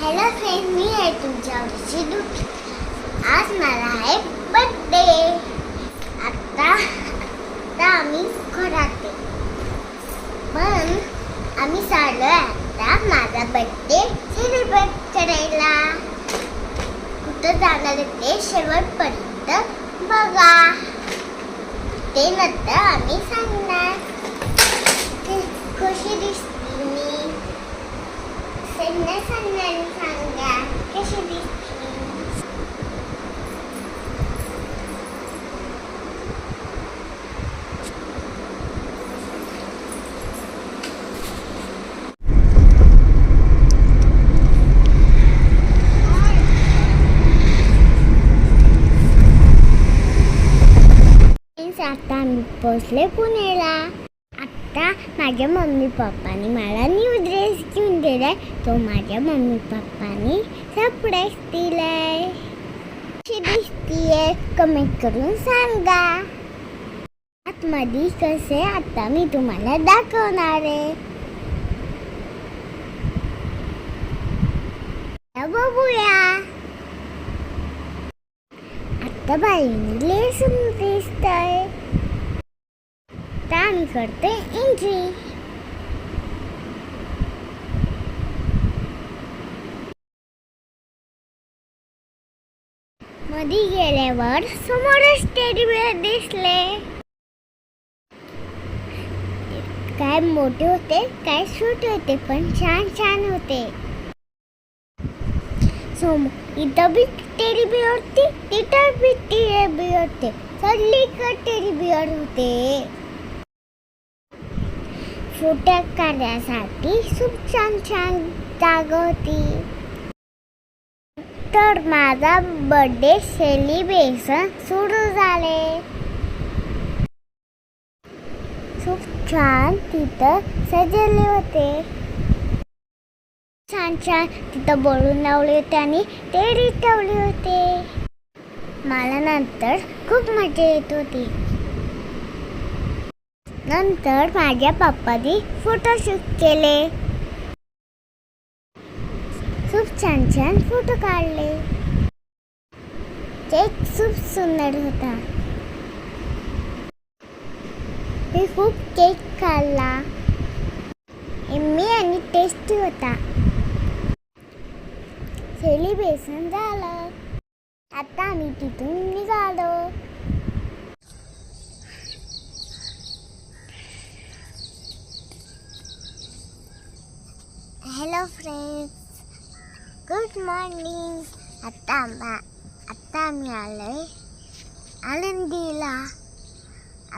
Hello friend मी आहे तुमच्या आवडीची दुखी. आज मला आहे बर्थडे आत्ता आत्ता आम्ही घरात पण आम्ही चाललोय आता माझा बड्डे सेलिब्रेट करायला. कुठं जाणार ते शेवटपर्यंत बघा. ते नंतर आम्ही सांगणार. क- कशी दिसते. सांगा कशी दिसते आता आम्ही पोचले पुण्याला. आता माझ्या मम्मी पप्पानी मला न्यू ड्रेस घेऊन दिलाय तो माझ्या मम्मी पप्पानी सरप्राईज दिलाय कशी दिसतीये कमेंट करून सांगा आतमध्ये कसे आता मी तुम्हाला दाखवणार आहे बघूया आता बाईने लेसून दिसतंय आता आम्ही करते एंट्री मध्ये गेल्यावर समोरच टेडी बिअर दिसले. काय मोठे होते काय छोटे होते पण छान छान होते. सोम इथं बी टेडी बिअर होती तिथं बी टेडी बिअर होते. सगळीकडे टेडी बिअर होते. फोटो काढण्यासाठी खूप छान छान जागा होती. तर माझा बर्थडे सेलिब्रेशन सुरू झाले. खूप छान तिथं सजवले होते. छान छान तिथं बोलून लावले होते आणि ते ठेवले होते. मला नंतर खूप मजा येत होती. नंतर माझ्या पप्पानी फोटोशूट केले. छान छान फोटो काढले. केक खूप सुंदर होता. मी खूप केक खाल्ला. मी आणि टेस्टी होता. सेलिब्रेशन झालं. आता आम्ही तिथून निघालो. मॉर्निंग आता आम्हा आता आम्ही आलोय आनंदीला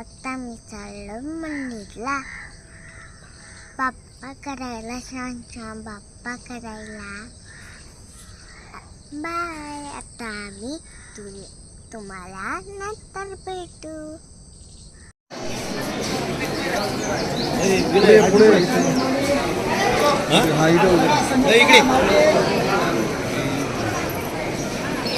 आता मी चाललो मंदिरला बाप्पा करायला छान छान बाप्पा करायला बाय आता आम्ही तुम तुम्हाला नंतर भेटू पुढे पुढे हा इकडे फ्रेंड्स आता आम्ही पोचले मंदिरात आणि मस्त आता मी चालली मध्ये कोणाला कोणाला मजा येते ते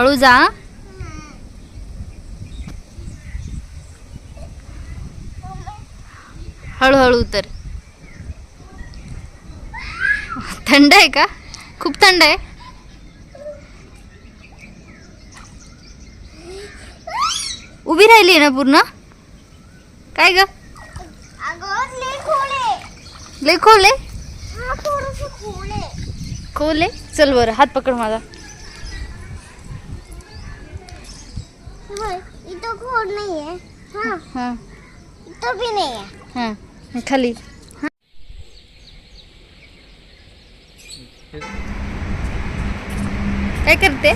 हळू जा हळूहळू उतर. थंड आहे का? खूप थंड आहे. उभी राहिली ना पूर्ण? काय ग? लय खोल खोल चल बरं हात पकड माझा. होय, इथं खोल नाहीये हा। हां इथं बी नाहीये हां। खाली। काय करते?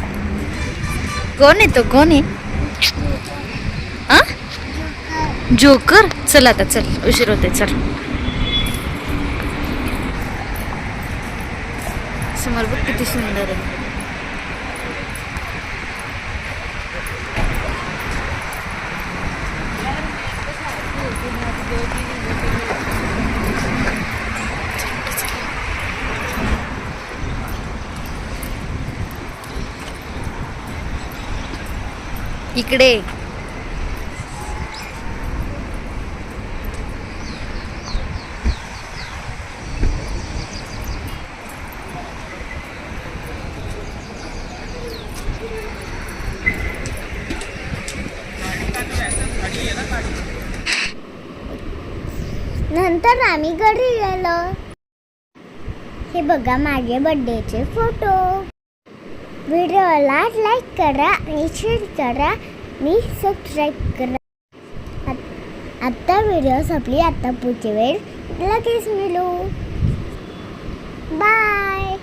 कोण आहे तो कोण आहे आ? जोकर? चल आता चल उशीर होते चल। समोर बघ किती सुंदर आहे इकडे. नंतर आम्ही घरी गेलो. हे बघा माझे बर्थडेचे फोटो व्हिडिओला लाईक करा आणि शेअर करा मी सबस्क्राईब करा आत्ता व्हिडिओ संपली आत्ता पुढची वेळ लगेच मिळू बाय